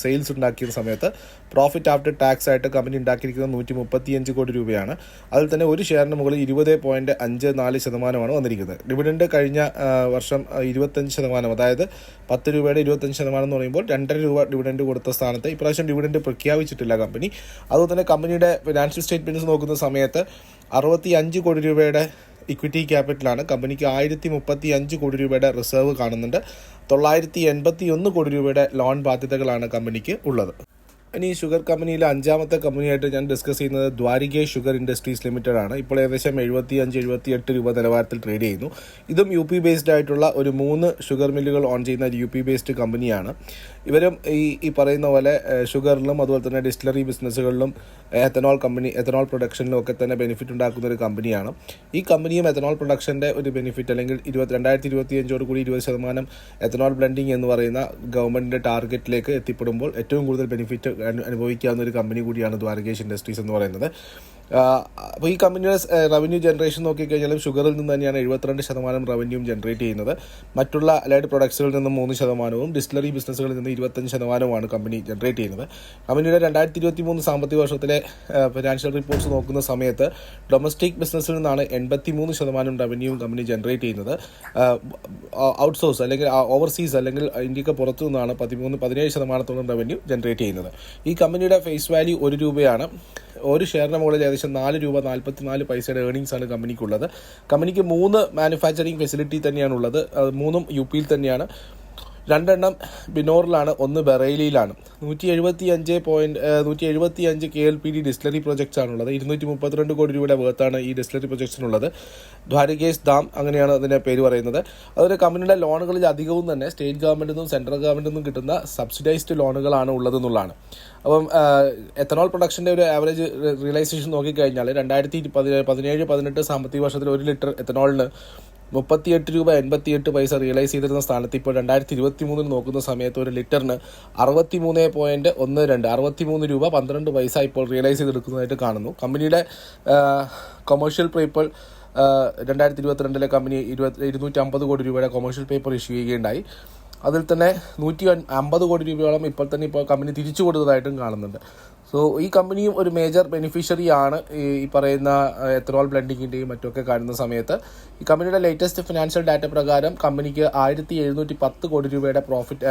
സെയിൽസ് ഉണ്ടാക്കിയ സമയത്ത് പ്രോഫിറ്റ് ആഫ്റ്റർ ടാക്സ് ആയിട്ട് കമ്പനി ഉണ്ടാക്കിയിരിക്കുന്നത് നൂറ്റി മുപ്പത്തിയഞ്ച് കോടി രൂപയാണ്. അതിൽ തന്നെ ഒരു ഷെയറിന് മുകളിൽ ഇരുപത് പോയിന്റ് അഞ്ച് നാല് ശതമാനമാണ് വന്നിരിക്കുന്നത്. ഡിവിഡൻഡ് കഴിഞ്ഞ വർഷം ഇരുപത്തഞ്ച് ശതമാനം അതായത് പത്ത് രൂപയുടെ ഇരുപത്തഞ്ച് ശതമാനം എന്ന് പറയുമ്പോൾ രണ്ടര രൂപ ഡിവിഡൻഡ് കൊടുത്ത സ്ഥാനത്ത് ഇപ്രാവശ്യം ഡിവിഡൻഡ് പ്രഖ്യാപിച്ചിട്ടില്ല കമ്പനി അതുപോലെ തന്നെ കമ്പനിയുടെ ഫിനാൻഷ്യൽ സ്റ്റേറ്റ്മെന്റ്സ് നോക്കുന്ന സമയത്ത് അറുപത്തി അഞ്ച് കോടി രൂപയുടെ ഇക്വിറ്റി ക്യാപിറ്റലാണ്. കമ്പനിക്ക് ആയിരത്തി മുപ്പത്തി അഞ്ച് കോടി രൂപയുടെ റിസർവ് കാണുന്നുണ്ട്. തൊള്ളായിരത്തി എൺപത്തി ഒന്ന് കോടി രൂപയുടെ ലോൺ ബാധ്യതകളാണ് കമ്പനിക്ക് ഉള്ളത്. ഇനി ഷുഗർ കമ്പനിയിലെ അഞ്ചാമത്തെ കമ്പനിയായിട്ട് ഞാൻ ഡിസ്കസ് ചെയ്യുന്നത് ദ്വാരിക ഷുഗർ ഇൻഡസ്ട്രീസ് ലിമിറ്റഡ് ആണ്. ഇപ്പോൾ ഏകദേശം എഴുപത്തി അഞ്ച് എഴുപത്തി എട്ട് രൂപ നിലവാരത്തിൽ ട്രേഡ് ചെയ്യുന്നു. ഇതും യു പി ബേസ്ഡ് ആയിട്ടുള്ള ഒരു മൂന്ന് ഷുഗർ മില്ലുകൾ ഓൺ ചെയ്യുന്ന ഒരു യു പി ബേസ്ഡ് കമ്പനിയാണ്. ഇവരും ഈ ഈ പറയുന്ന പോലെ ഷുഗറിലും അതുപോലെ തന്നെ ഡിസ്റ്റിലറി ബിസിനസ്സുകളിലും എത്തനോൾ കമ്പനി എത്തനോൾ പ്രൊഡക്ഷനിലും ഒക്കെ തന്നെ ബെനിഫിറ്റ് ഉണ്ടാക്കുന്ന ഒരു കമ്പനിയാണ്. ഈ കമ്പനിയും എത്തനോൾ പ്രൊഡക്ഷന്റെ ഒരു ബെനിഫിറ്റ് അല്ലെങ്കിൽ ഇരുപത്തി രണ്ടായിരത്തി ഇരുപത്തി അഞ്ചോട് കൂടി ഇരുപത് ശതമാനം എത്തനോൾ ബ്ലെൻഡിങ് എന്ന് പറയുന്ന ഗവൺമെന്റിന്റെ ടാർഗറ്റിലേക്ക് എത്തിപ്പെടുമ്പോൾ ഏറ്റവും കൂടുതൽ ബെനിഫിറ്റ് അനുഭവിക്കാവുന്ന ഒരു കമ്പനി കൂടിയാണ് ദ്വാരകേഷ് ഇൻഡസ്ട്രീസ് എന്ന് പറയുന്നത്. അപ്പോൾ ഈ കമ്പനിയുടെ റവന്യൂ ജനറേഷൻ നോക്കിക്കഴിഞ്ഞാലും ഷുഗറിൽ നിന്ന് തന്നെയാണ് എഴുപത്തിരണ്ട് ശതമാനം റവന്യൂം ജനറേറ്റ് ചെയ്യുന്നത്. മറ്റുള്ള അലൈഡ് പ്രൊഡക്ട്സുകളിൽ നിന്ന് മൂന്ന് ശതമാനവും ഡിസ്റ്റിലറി ബിസിനസ്സുകളിൽ നിന്ന് ഇരുപത്തഞ്ച് ശതമാനവുമാണ് കമ്പനി ജനറേറ്റ് ചെയ്യുന്നത്. കമ്പനിയുടെ രണ്ടായിരത്തി ഇരുപത്തി മൂന്ന് സാമ്പത്തിക വർഷത്തിലെ ഫിനാൻഷ്യൽ റിപ്പോർട്ട്സ് നോക്കുന്ന സമയത്ത് ഡൊമസ്റ്റിക് ബിസിനസ്സിൽ നിന്നാണ് എൺപത്തി മൂന്ന് ശതമാനം റവന്യൂവും കമ്പനി ജനറേറ്റ് ചെയ്യുന്നത്. ഔട്ട്സോഴ്സ് അല്ലെങ്കിൽ ഓവർസീസ് അല്ലെങ്കിൽ ഇന്ത്യയ്ക്ക് പുറത്തു നിന്നാണ് പതിമൂന്ന് പതിനേഴ് ശതമാനത്തോളം റവന്യൂ ജനറേറ്റ് ചെയ്യുന്നത്. ഈ കമ്പനിയുടെ ഫേസ് വാല്യൂ ഒരു രൂപയാണ്. ഒരു ഷെയറിന് മുകളിൽ ഏകദേശം നാല് രൂപ നാൽപ്പത്തി നാല് പൈസയുടെ ഏണിങ്സ് ആണ് കമ്പനിക്കുള്ളത്. കമ്പനിക്ക് മൂന്ന് മാനുഫാക്ചറിങ് ഫെസിലിറ്റി തന്നെയാണുള്ളത്. മൂന്നും യു പിയിൽ തന്നെയാണ്. രണ്ടെണ്ണം ബിനോറിലാണ് ഒന്ന് ബറേലിയിലാണ്. നൂറ്റി എഴുപത്തി അഞ്ച് പോയിന്റ് നൂറ്റി എഴുപത്തി അഞ്ച് K L P D distillery projects ആണുള്ളത് ഇരുന്നൂറ്റി മുപ്പത്തിരണ്ട് കോടി രൂപയുടെ വേർത്താണ് ഈ ഡിസ്റ്റിലറി പ്രൊജക്ട്സിനുള്ളത്. ദ്വാരകേശ് ഡാം അങ്ങനെയാണ് അതിന്റെ പേര് പറയുന്നത്. അതുപോലെ കമ്പനിയുടെ ലോണുകളിൽ അധികവും തന്നെ സ്റ്റേറ്റ് ഗവൺമെന്റിൽ നിന്നും സെൻട്രൽ ഗവൺമെന്റിൽ നിന്നും കിട്ടുന്ന സബ്സിഡൈസ്ഡ് ലോണുകളാണ് ഉള്ളതെന്നുള്ളതാണ് അപ്പം എത്തനോൾ പ്രൊഡക്ഷന്റെ ഒരു ആവറേജ് റിയലൈസേഷൻ നോക്കിക്കഴിഞ്ഞാൽ രണ്ടായിരത്തി പതിനേഴ് പതിനെട്ട് സാമ്പത്തിക വർഷത്തിൽ ഒരു ലിറ്റർ എത്തനോളിന് മുപ്പത്തിയെട്ട് രൂപ എൺപത്തിയെട്ട് പൈസ റിയലൈസ് ചെയ്തിരുന്ന സ്ഥാനത്ത് ഇപ്പോൾ രണ്ടായിരത്തി ഇരുപത്തി മൂന്നിൽ നോക്കുന്ന സമയത്ത് ഒരു ലിറ്ററിന് അറുപത്തി മൂന്ന് പോയിന്റ് ഒന്ന് രണ്ട് അറുപത്തി മൂന്ന് രൂപ പന്ത്രണ്ട് പൈസ ഇപ്പോൾ റിയലൈസ് ചെയ്തെടുക്കുന്നതായിട്ട് കാണുന്നു. കമ്പനിയുടെ കൊമേഴ്ഷ്യൽ പേപ്പർ രണ്ടായിരത്തി ഇരുപത്തിരണ്ടിലെ കമ്പനി ഇരുപത്തി ഇരുന്നൂറ്റി അമ്പത് കോടി രൂപയുടെ കൊമേഴ്ഷ്യൽ പേപ്പർ ഇഷ്യൂ ചെയ്യുകയുണ്ടായി. അതിൽ തന്നെ നൂറ്റി അമ്പത് കോടി രൂപയോളം ഇപ്പോൾ തന്നെ ഇപ്പോൾ കമ്പനി തിരിച്ചു കൊടുത്തതായിട്ടും കാണുന്നുണ്ട്. സോ ഈ കമ്പനിയും ഒരു മേജർ ബെനിഫിഷ്യറി ആണ് ഈ പറയുന്ന എത്രോൾ ബ്ലെൻഡിങ്ങിന്റെയും മറ്റുമൊക്കെ കാണുന്ന സമയത്ത്. ഈ കമ്പനിയുടെ ലേറ്റസ്റ്റ് ഫിനാൻഷ്യൽ ഡാറ്റ പ്രകാരം കമ്പനിക്ക് ആയിരത്തി എഴുന്നൂറ്റി പത്ത് കോടി രൂപയുടെ പ്രോഫിറ്റ്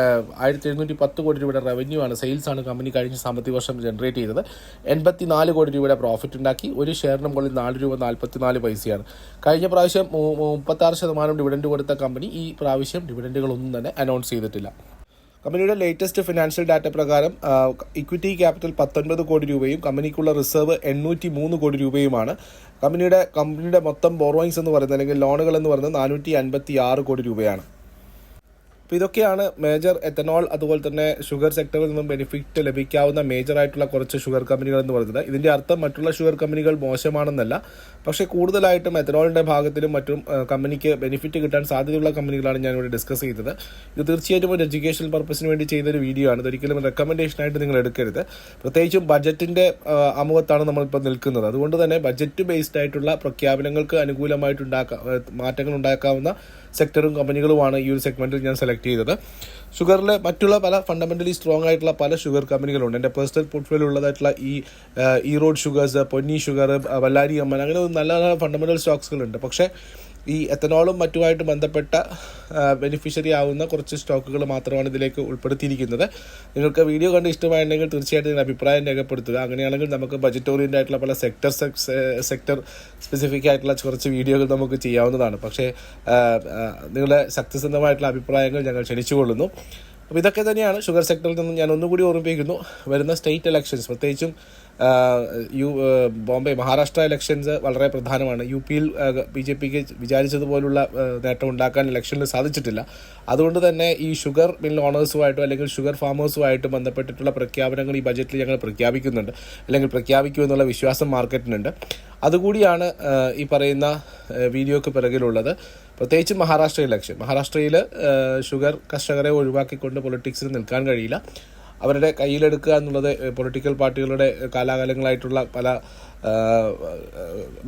ആയിരത്തി എഴുന്നൂറ്റി പത്ത് കോടി രൂപയുടെ റവന്യൂ ആണ് സെയിൽസ് ആണ് കമ്പനി കഴിഞ്ഞ സാമ്പത്തിക വർഷം ജനറേറ്റ് ചെയ്തത്. എൺപത്തി നാല് കോടി രൂപയുടെ പ്രോഫിറ്റ് ഉണ്ടാക്കി. ഒരു ഷെയറിന് മുകളിൽ നാല് രൂപ നാൽപ്പത്തി നാല് പൈസയാണ്. കഴിഞ്ഞ പ്രാവശ്യം മുപ്പത്താറ് ശതമാനം ഡിവിഡൻഡ് കൊടുത്ത കമ്പനി ഈ പ്രാവശ്യം ഡിവിഡൻഡുകളൊന്നും തന്നെ അനൗൺസ് ചെയ്തിട്ടില്ല. കമ്പനിയുടെ ലേറ്റസ്റ്റ് ഫിനാൻഷ്യൽ ഡാറ്റ പ്രകാരം ഇക്വിറ്റി ക്യാപിറ്റൽ പത്തൊൻപത് കോടി രൂപയും കമ്പനിക്കുള്ള റിസർവ് എണ്ണൂറ്റി മൂന്ന് കോടി രൂപയുമാണ്. കമ്പനിയുടെ കമ്പനിയുടെ മൊത്തം ബോറോയിങ്സ് എന്ന് പറയുന്നത് അല്ലെങ്കിൽ ലോണുകൾ എന്ന് പറയുന്നത് നാനൂറ്റി അൻപത്തി ആറ് കോടി രൂപയാണ്. അപ്പോൾ ഇതൊക്കെയാണ് മേജർ എത്തനോൾ അതുപോലെ തന്നെ ഷുഗർ സെക്ടറിൽ നിന്നും ബെനിഫിറ്റ് ലഭിക്കാവുന്ന മേജർ ആയിട്ടുള്ള കുറച്ച് ഷുഗർ കമ്പനികൾ എന്ന് പറയുന്നത്. ഇതിന്റെ അർത്ഥം മറ്റുള്ള ഷുഗർ കമ്പനികൾ മോശമാണെന്നല്ല. പക്ഷേ കൂടുതലായിട്ടും എത്തനോളിന്റെ ഭാഗത്തിലും മറ്റും കമ്പനിക്ക് ബെനിഫിറ്റ് കിട്ടാൻ സാധ്യതയുള്ള കമ്പനികളാണ് ഞാനിവിടെ ഡിസ്കസ് ചെയ്തത്. ഇത് തീർച്ചയായിട്ടും ഒരു എഡ്യൂക്കേഷണൽ പർപ്പസിന് വേണ്ടി ചെയ്തൊരു വീഡിയോ ആണ്. ഇതൊരിക്കലും റെക്കമെൻഡേഷൻ ആയിട്ട് നിങ്ങൾ എടുക്കരുത്. പ്രത്യേകിച്ചും ബജറ്റിന്റെ അമുഖത്താണ് നമ്മളിപ്പോൾ നിൽക്കുന്നത്. അതുകൊണ്ട് തന്നെ ബഡ്ജറ്റ് ബേസ്ഡ് ആയിട്ടുള്ള പ്രഖ്യാപനങ്ങൾക്ക് അനുകൂലമായിട്ടുണ്ടാക്കാം മാറ്റങ്ങൾ ഉണ്ടാക്കാവുന്ന സെക്ടറും കമ്പനികളുമാണ് ഈ ഒരു സെഗ്മെന്റിൽ ഞാൻ സെലക്ട് ചെയ്തത്. ഷുഗറിലെ മറ്റുള്ള പല ഫണ്ടമെന്റലി സ്ട്രോങ് ആയിട്ടുള്ള പല ഷുഗർ കമ്പനികളുണ്ട് എന്റെ പേഴ്സണൽ പോർട്ട്ഫോളിയോ ഉള്ളതായിട്ടുള്ള ഈ ഈറോഡ് ഷുഗേഴ്സ് പൊന്നി ഷുഗർ വല്ലാരി അമ്മൻ അങ്ങനെ നല്ല നല്ല ഫണ്ടമെന്റൽ സ്റ്റോക്സുകളുണ്ട് പക്ഷേ ഈ എത്തനോളും മറ്റുമായിട്ട് ബന്ധപ്പെട്ട ബെനിഫിഷ്യറി ആവുന്ന കുറച്ച് സ്റ്റോക്കുകൾ മാത്രമാണ് ഇതിലേക്ക് ഉൾപ്പെടുത്തിയിരിക്കുന്നത്. നിങ്ങൾക്ക് വീഡിയോ കണ്ട് ഇഷ്ടമായിട്ടുണ്ടെങ്കിൽ തീർച്ചയായിട്ടും നിങ്ങളുടെ അഭിപ്രായം രേഖപ്പെടുത്തുക. അങ്ങനെയാണെങ്കിൽ നമുക്ക് ബജറ്റ് ഓറിയന്റ് ആയിട്ടുള്ള പല സെക്ടർ സെക്ടർ സ്പെസിഫിക് ആയിട്ടുള്ള കുറച്ച് വീഡിയോകൾ നമുക്ക് ചെയ്യാവുന്നതാണ്. പക്ഷേ നിങ്ങളുടെ സത്യസന്ധമായിട്ടുള്ള അഭിപ്രായങ്ങൾ ഞങ്ങൾ ക്ഷണിച്ചുകൊള്ളുന്നു. അപ്പോൾ ഇതൊക്കെ തന്നെയാണ് ഷുഗർ സെക്ടറിൽ നിന്നും ഞാൻ ഒന്നുകൂടി ഓർമ്മിപ്പിക്കുന്നു. വരുന്ന സ്റ്റേറ്റ് ഇലക്ഷൻസ് പ്രത്യേകിച്ചും യു ബോംബെ മഹാരാഷ്ട്ര ഇലക്ഷൻസ് വളരെ പ്രധാനമാണ്. യു പിയിൽ ബി ജെ പിക്ക് വിചാരിച്ചതുപോലുള്ള നേട്ടം ഉണ്ടാക്കാൻ ഇലക്ഷനിൽ സാധിച്ചിട്ടില്ല. അതുകൊണ്ട് തന്നെ ഈ ഷുഗർ മിൽ ഓണേഴ്സുമായിട്ടോ അല്ലെങ്കിൽ ഷുഗർ ഫാമേഴ്സുമായിട്ട് ബന്ധപ്പെട്ടിട്ടുള്ള പ്രഖ്യാപനങ്ങൾ ഈ ബജറ്റിൽ ഞങ്ങൾ പ്രഖ്യാപിക്കുന്നുണ്ട്. അല്ലെങ്കിൽ പ്രഖ്യാപിക്കുമെന്നുള്ള വിശ്വാസം മാർക്കറ്റിനുണ്ട്. അതുകൂടിയാണ് ഈ പറയുന്ന വീഡിയോക്ക് പിറകിലുള്ളത്. പ്രത്യേകിച്ച് മഹാരാഷ്ട്ര ഇലക്ഷൻ മഹാരാഷ്ട്രയിൽ ഷുഗർ കർഷകരെ ഒഴിവാക്കിക്കൊണ്ട് പൊളിറ്റിക്സിൽ നിൽക്കാൻ കഴിയില്ല. അവരുടെ കയ്യിലെടുക്കുക എന്നുള്ളത് പൊളിറ്റിക്കൽ പാർട്ടികളുടെ കാലാകാലങ്ങളായിട്ടുള്ള പല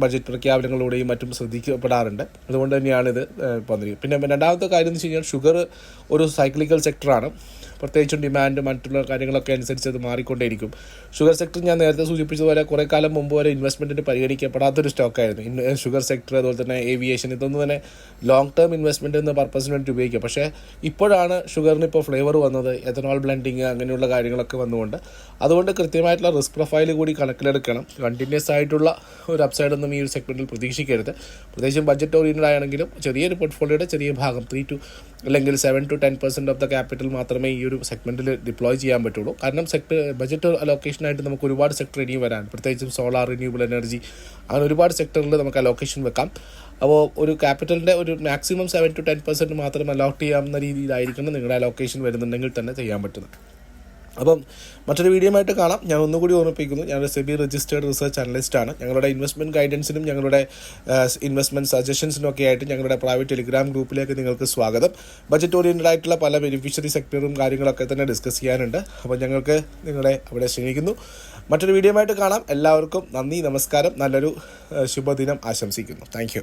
ബജറ്റ് പ്രഖ്യാപനങ്ങളിലൂടെയും മറ്റും ശ്രദ്ധിക്കപ്പെടാറുണ്ട്. അതുകൊണ്ട് തന്നെയാണ് ഇത് പിന്നെ രണ്ടാമത്തെ കാര്യം എന്ന് വെച്ച് കഴിഞ്ഞാൽ ഷുഗർ ഒരു സൈക്ലിക്കൽ സെക്ടറാണ് പ്രത്യേകിച്ചും ഡിമാൻഡ് മറ്റുള്ള കാര്യങ്ങളൊക്കെ അനുസരിച്ച് അത് മാറിക്കൊണ്ടേയിരിക്കും. ഷുഗർ സെക്ടർ ഞാൻ നേരത്തെ സൂചിപ്പിച്ചതുപോലെ കുറേ കാലം മുമ്പ് വരെ ഇൻവെസ്റ്റ്മെന്റിന് പരിഗണിക്കപ്പെടാത്തൊരു സ്റ്റോക്കായിരുന്നു. ഷുഗർ സെക്ടർ അതുപോലെ തന്നെ ഏവിയേഷൻ ഇതൊന്നും തന്നെ ലോങ് ടേം ഇൻവെസ്റ്റ്മെന്റ് എന്ന പർപ്പസിന് വേണ്ടി ഉപയോഗിക്കുക. പക്ഷേ ഇപ്പോഴാണ് ഷുഗറിന് ഇപ്പോൾ ഫ്ലേവർ വന്നത് എഥനോൾ ബ്ലെൻഡിങ് അങ്ങനെയുള്ള കാര്യങ്ങളൊക്കെ വന്നുകൊണ്ട്. അതുകൊണ്ട് കൃത്യമായിട്ടുള്ള റിസ്ക് പ്രൊഫൈൽ കൂടി കണക്കിലെടുക്കണം. കണ്ടിന്യൂസ് ആയിട്ടുള്ള ഒരു അപ്സൈഡ് ഒന്നും ഈ ഒരു സെഗ്മെന്റിൽ പ്രതീക്ഷിക്കരുത്. പ്രത്യേകിച്ചും ബഡ്ജറ്റ് ഓറിയന്റഡ് ആണെങ്കിലും ചെറിയൊരു പോർട്ട്ഫോളിയോയുടെ ചെറിയ ഭാഗം ത്രീ ടു അല്ലെങ്കിൽ seven to ten percent of the capital മാത്രമേ ഈ ഒരു സെഗ്മെന്റിൽ ഡിപ്ലോയ് ചെയ്യാൻ പറ്റുള്ളൂ. കാരണം സെക്ടർ ബജറ്റ് അലോക്കേഷനായിട്ട് നമുക്ക് ഒരുപാട് സെക്ടർ ഇനിയും വരാൻ പ്രത്യേകിച്ചും സോളാർ റിന്യൂവബിൾ എനർജി അങ്ങനെ ഒരുപാട് സെക്ടറിൽ നമുക്ക് അലോക്കേഷൻ വെക്കാം. അപ്പോൾ ഒരു ക്യാപിറ്റലിന്റെ ഒരു maximum seven to ten percent മാത്രം അലോട്ട് ചെയ്യാവുന്ന രീതിയിലായിരിക്കണം നിങ്ങളുടെ അലോക്കേഷൻ വരുന്നുണ്ടെങ്കിൽ തന്നെ ചെയ്യാൻ പറ്റുന്നത്. അപ്പം മറ്റൊരു വീഡിയോ ആയിട്ട് കാണാം. ഞാൻ ഒന്നുകൂടി ഓർമ്മിപ്പിക്കുന്നു ഞാനൊരു സെബി രജിസ്റ്റേർഡ് റിസർച്ച് അനലിസ്റ്റ് ആണ്. ഞങ്ങളുടെ ഇൻവെസ്റ്റ്മെന്റ് ഗൈഡൻസിനും ഞങ്ങളുടെ ഇൻവെസ്റ്റ്മെന്റ് സജഷൻസിനും ഒക്കെ ആയിട്ട് ഞങ്ങളുടെ പ്രൈവറ്റ് ടെലിഗ്രാം ഗ്രൂപ്പിലേക്ക് നിങ്ങൾക്ക് സ്വാഗതം. ബജറ്റ് ഓറിയന്റഡ് ആയിട്ടുള്ള പല ബെനിഫിഷ്യറി സെക്ടറും കാര്യങ്ങളൊക്കെ തന്നെ ഡിസ്കസ് ചെയ്യാനുണ്ട്. അപ്പോൾ ഞങ്ങൾക്ക് നിങ്ങളെ അവിടെ ക്ഷണിക്കുന്നു. മറ്റൊരു വീഡിയോ ആയിട്ട് കാണാം. എല്ലാവർക്കും നന്ദി നമസ്കാരം. നല്ലൊരു ശുഭദിനം ആശംസിക്കുന്നു. താങ്ക്